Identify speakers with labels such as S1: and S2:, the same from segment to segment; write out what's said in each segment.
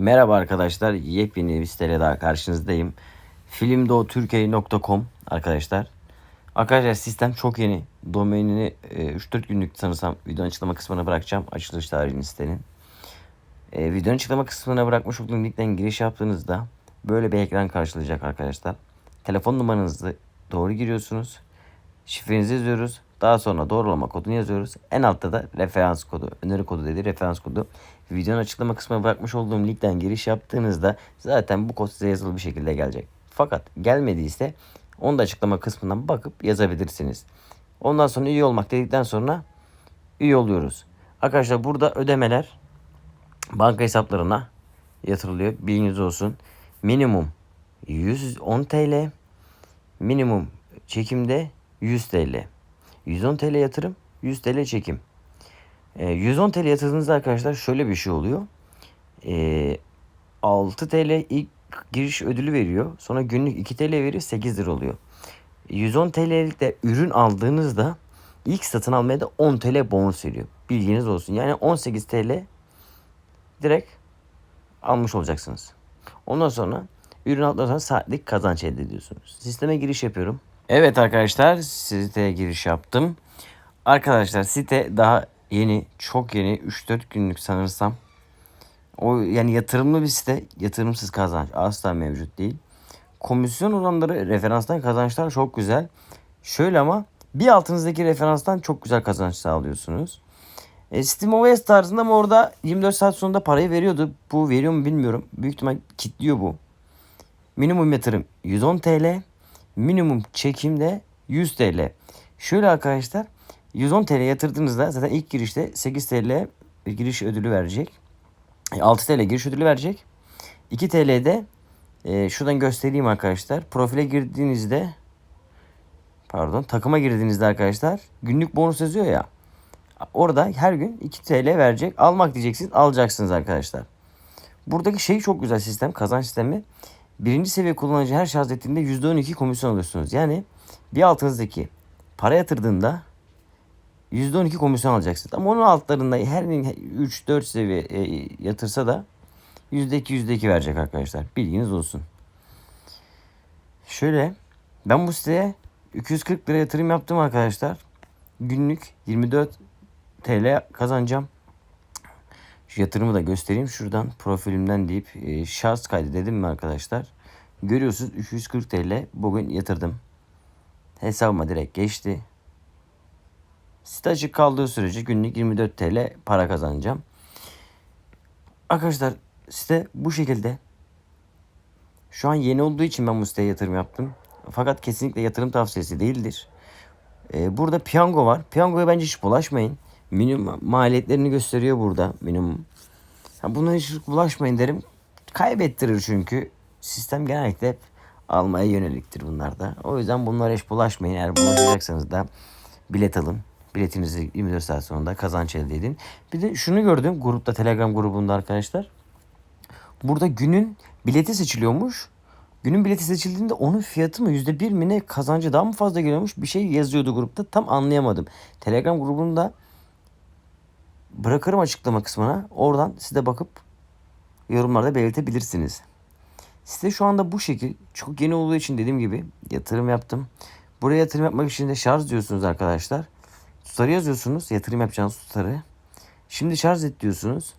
S1: Merhaba arkadaşlar. Yepyeni bir siteyle daha karşınızdayım. Filmdoğutürkiye.com arkadaşlar. Arkadaşlar sistem çok yeni. Domainini e, 3-4 günlük sanırsam videonun açıklama kısmına bırakacağım. Açılış tarihini sitenin. E, videonun açıklama kısmına bırakmış olduğum linkten giriş yaptığınızda böyle bir ekran karşılayacak arkadaşlar. Telefon numaranızı doğru giriyorsunuz. Şifrenizi yazıyoruz. Daha sonra doğrulama kodunu yazıyoruz. En altta da referans kodu, öneri kodu dedi referans kodu. Videonun açıklama kısmına bırakmış olduğum linkten giriş yaptığınızda zaten bu kod size yazılı bir şekilde gelecek. Fakat gelmediyse onu da açıklama kısmından bakıp yazabilirsiniz. Ondan sonra üye olmak dedikten sonra üye oluyoruz. Arkadaşlar burada ödemeler banka hesaplarına yatırılıyor. Bilginiz olsun. Minimum 110 TL. Minimum çekimde 100 TL. 110 TL yatırım, 100 TL çekim. E, 110 TL yatırdığınızda arkadaşlar şöyle bir şey oluyor. E, 6 TL ilk giriş ödülü veriyor. Sonra günlük 2 TL veriyor 8 lira oluyor. 110 TL'lik de ürün aldığınızda ilk satın almaya da 10 TL bonus veriyor. Bilginiz olsun. Yani 18 TL direkt almış olacaksınız. Ondan sonra ürün aldıktan sonra saatlik kazanç elde ediyorsunuz. Sisteme giriş yapıyorum. Evet arkadaşlar siteye giriş yaptım. Arkadaşlar site daha yeni, çok yeni 3-4 günlük sanırsam. O yani yatırımlı bir site, yatırımsız kazanç asla mevcut değil. Komisyon oranları referanstan kazançlar çok güzel. Şöyle ama bir altınızdaki referanstan çok güzel kazanç sağlıyorsunuz. E, Steam OS tarzında mı orada 24 saat sonunda parayı veriyordu. Bu veriyor mu bilmiyorum. Büyük ihtimal kilitliyor bu. Minimum yatırım 110 TL. Minimum çekim de 100 TL. Şöyle arkadaşlar 110 TL yatırdığınızda zaten ilk girişte 8 TL giriş ödülü verecek. 6 TL giriş ödülü verecek. 2 TL'de e, şuradan göstereyim arkadaşlar. Profile girdiğinizde pardon takıma girdiğinizde arkadaşlar günlük bonus yazıyor ya. Orada her gün 2 TL verecek. Almak diyeceksiniz alacaksınız arkadaşlar. Buradaki şey çok güzel sistem kazanç sistemi. Birinci seviye kullanıcı her şarj ettiğinde %12 komisyon alıyorsunuz. Yani bir altınızdaki para yatırdığında %12 komisyon alacaksınız. Ama onun altlarında her 3-4 seviye e, yatırsa da %2 %2 verecek arkadaşlar. Bilginiz olsun. Şöyle ben bu siteye 240 lira yatırım yaptım arkadaşlar. Günlük 24 TL kazanacağım. Şu yatırımı da göstereyim. Şuradan profilimden deyip e, şahıs kaydı dedim mi arkadaşlar? Görüyorsunuz 240 TL bugün yatırdım. Hesabıma direkt geçti. Site açık kaldığı sürece günlük 24 TL para kazanacağım. Arkadaşlar site bu şekilde. Şu an yeni olduğu için ben bu siteye yatırım yaptım. Fakat kesinlikle yatırım tavsiyesi değildir. Ee, burada piyango var. Piyangoya bence hiç bulaşmayın. Minimum maliyetlerini gösteriyor burada. Minimum. Ya buna hiç bulaşmayın derim. Kaybettirir çünkü. Sistem genellikle hep almaya yöneliktir bunlarda. O yüzden bunlara hiç bulaşmayın. Eğer bulaşacaksanız da bilet alın. Biletinizi 24 saat sonunda kazanç elde edin. Bir de şunu gördüm grupta Telegram grubunda arkadaşlar. Burada günün bileti seçiliyormuş. Günün bileti seçildiğinde onun fiyatı mı yüzde bir mi ne kazancı daha mı fazla geliyormuş bir şey yazıyordu grupta tam anlayamadım. Telegram grubunda bırakırım açıklama kısmına oradan siz de bakıp yorumlarda belirtebilirsiniz. Size şu anda bu şekil çok yeni olduğu için dediğim gibi yatırım yaptım. Buraya yatırım yapmak için de şarj diyorsunuz arkadaşlar. Tutarı yazıyorsunuz yatırım yapacağınız tutarı. Şimdi şarj et diyorsunuz.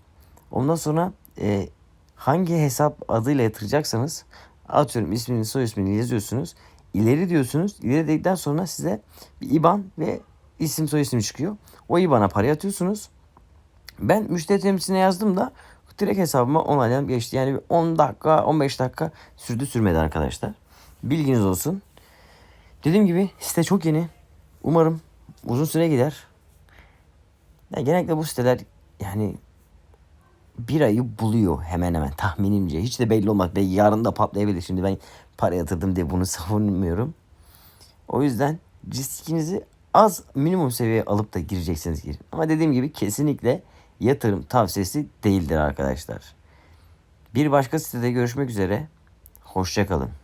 S1: Ondan sonra e, hangi hesap adıyla yatıracaksanız atıyorum ismini soy ismini yazıyorsunuz. İleri diyorsunuz. İleri dedikten sonra size bir IBAN ve isim soy isim çıkıyor. O IBAN'a para atıyorsunuz. Ben müşteri temsiline yazdım da direkt hesabıma onaylanıp geçti. Yani 10 dakika 15 dakika sürdü sürmedi arkadaşlar. Bilginiz olsun. Dediğim gibi site çok yeni. Umarım uzun süre gider. Yani genellikle bu siteler yani bir ayı buluyor hemen hemen tahminimce. Hiç de belli olmak ve yarın da patlayabilir. Şimdi ben para yatırdım diye bunu savunmuyorum. O yüzden riskinizi az minimum seviyeye alıp da gireceksiniz girin. Ama dediğim gibi kesinlikle yatırım tavsiyesi değildir arkadaşlar. Bir başka sitede görüşmek üzere. Hoşçakalın.